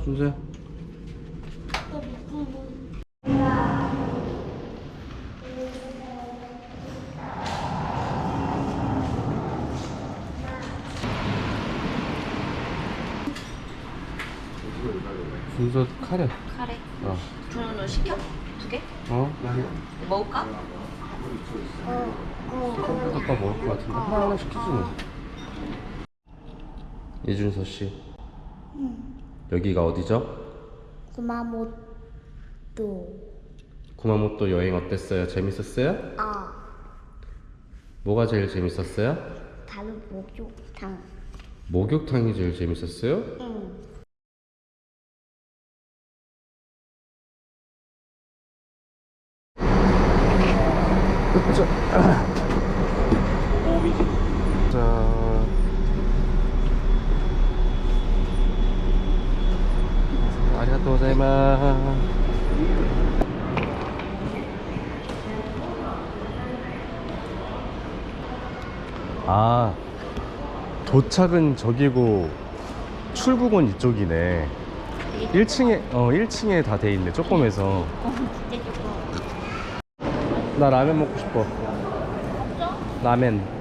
들어가 준서야 준서 카레 카레. 어 준호는 시켜? 두 개? 어? 먹을까? 아까 먹을 것 같은데 하나 하나 시키지 뭐 이준서 씨 여기가 어디죠? 구마모토 구마모토 여행 어땠어요? 재밌었어요? 아 뭐가 제일 재밌었어요? 다른 목욕탕 목욕탕이 제일 재밌었어요? 응 자, 자. 아리가또 고자이마. 아, 도착은 저기고 출국은 이쪽이네. 1층에 어 1층에 다 돼 있네. 조금해서. 진짜 조금 나 라면 먹고 싶어. 라면.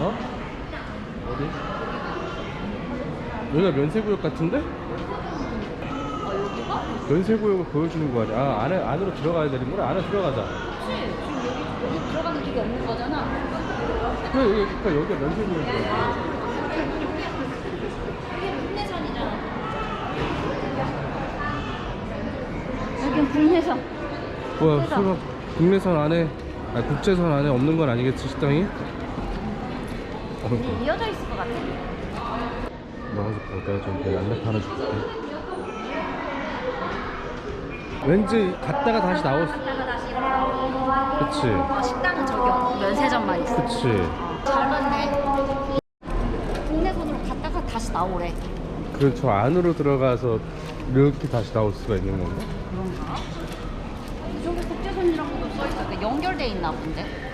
어? 어디? 여기가 면세구역 같은데? 면세구역을 보여주는 거 아니야? 아, 안에, 안으로 들어가야 되는구나. 안에 들어가자. 지금 여기, 들어가는 길이 없는 거잖아. 그래, 여기, 그러니까 여기가 면세구역이야. 이게 국내선이잖아. 여긴 국내선. 뭐야, 그래서. 수가 국내선 안에, 아니, 국제선 안에 없는 건 아니겠지, 식당이? 어, 이게 이어져 있을 것 같아. 나가서 볼까요? 좀 내가 안내 하나 줄게. 왠지 갔다가 다시 나올 수. 갔다가 다시 이렇게. 그치. 어, 식당은 저기 없고 면세점만 있어. 그치. 잘 갔네. 국내선으로 갔다가 다시 나오래. 그저 안으로 들어가서 이렇게 다시 나올 수가 있는 건가? 그런가? 저기 국제선이라고 써있어. 연결돼 있나 본데.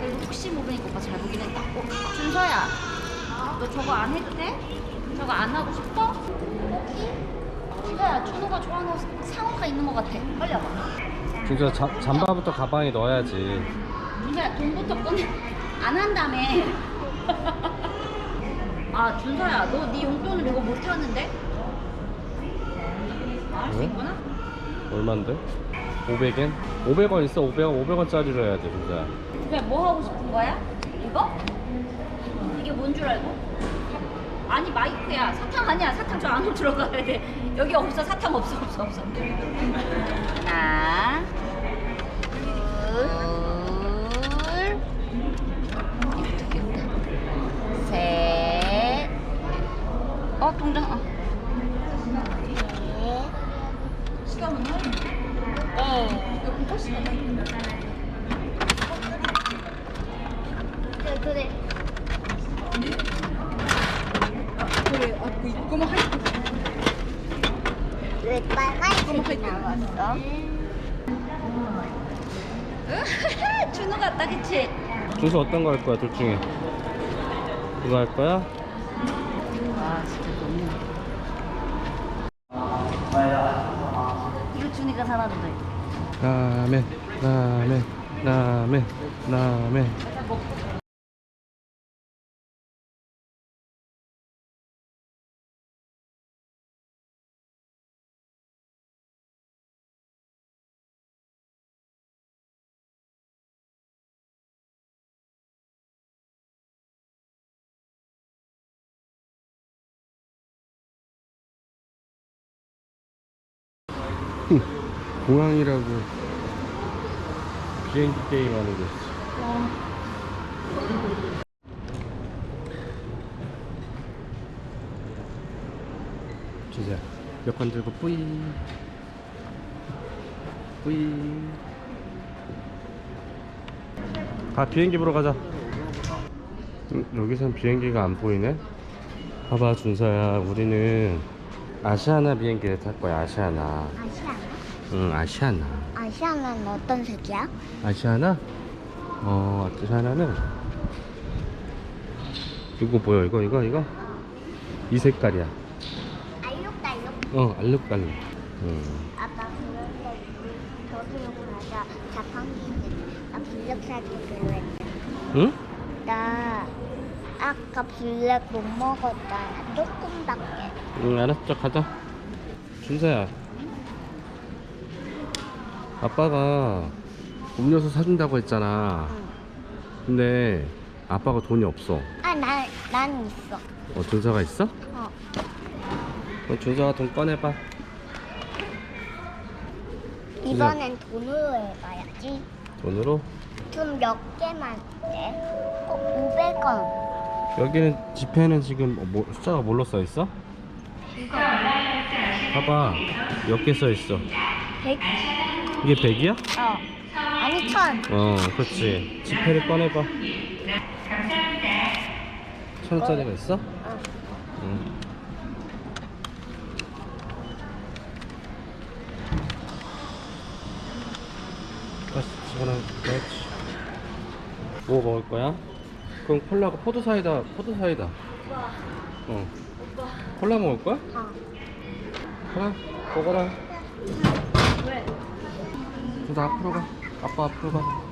그래서 혹시 모르니까 오빠 잘 보긴 했다. 어, 준서야, 너 저거 안 해도 돼? 저거 안 하고 싶어? 뽑기? 준서야, 준호가 좋아하는 옷, 상호가 있는 것 같아. 빨리 와봐. 진짜 잠, 잠바부터 가방에 넣어야지. 준서야, 돈부터 꺼내. 안 한다며. 아, 준서야, 너 네 용돈을 이거 못 켰는데? 아, 할수 왜? 있구나? 얼만데? 500엔? 500원 있어. 500원, 500원짜리로 해야 돼, 진짜. 그냥 뭐 하고 싶은 거야? 이거? 이게 뭔 줄 알고? 아니 마이크야. 사탕 아니야. 사탕 저 안으로 들어가야 돼. 여기 없어. 사탕 없어. 없어. 없어. 하나 둘셋어 동전 어. 시간은 네 여기 또 시간 그래 그래 그래 아 이거만 할왜 빨간색이 나왔어? 준호 같다 그치? 준수 어떤 거 할 거야, 둘 중에? 이거 할 거야? 아 진짜 너무 이거 준이가 사놨는데 라멘, 라멘, 라멘, 라멘. 공항이라고 비행기 게임 하는 거 있어. 주세요. 몇건 들고 뿌이. 뿌이. 가 비행기 보러 가자. 음, 여기선 비행기가 안 보이네. 봐봐 준서야, 우리는 아시아나 비행기를 탈 거야. 아시아나. 아시아나? 응, 아시아나. 아시아나는 어떤 색이야? 아시아나? 어, 아트샤나는 이거 뭐야? 이거 이거 이거 이 색깔이야. 알록달록. 어, 알록달록. 음. 아빠 그런데 저기로 가자. 자판기 나 사기로 했다. 응? 나 아까 블랙 못 먹었다. 조금밖에. 응, 알았어. 가자. 준서야. 아빠가 음료수 사준다고 했잖아. 근데 아빠가 돈이 없어. 아, 난, 난 있어. 어, 준서가 있어? 어. 그럼 준서가 돈 꺼내봐. 이번엔 돈으로 해봐야지. 돈으로? 돈몇 개만 돼? 어, 500원. 여기는 지폐는 지금 뭐, 숫자가 뭘로 써 있어? 봐봐. 몇 개 써 있어? 100? 이게 100이야? 어. 아니, 천. 어, 그렇지. 지폐를 꺼내봐. 천 원짜리가 있어? 어. 응. 다시 집어넣어. 그렇지. 뭐 먹을 거야? 그럼 콜라가 포도 사이다. 포도 사이다. 어. 콜라 먹을 거야? 어. 그래. 먹어라. 왜? 나 앞으로 가. 아빠 앞으로 가.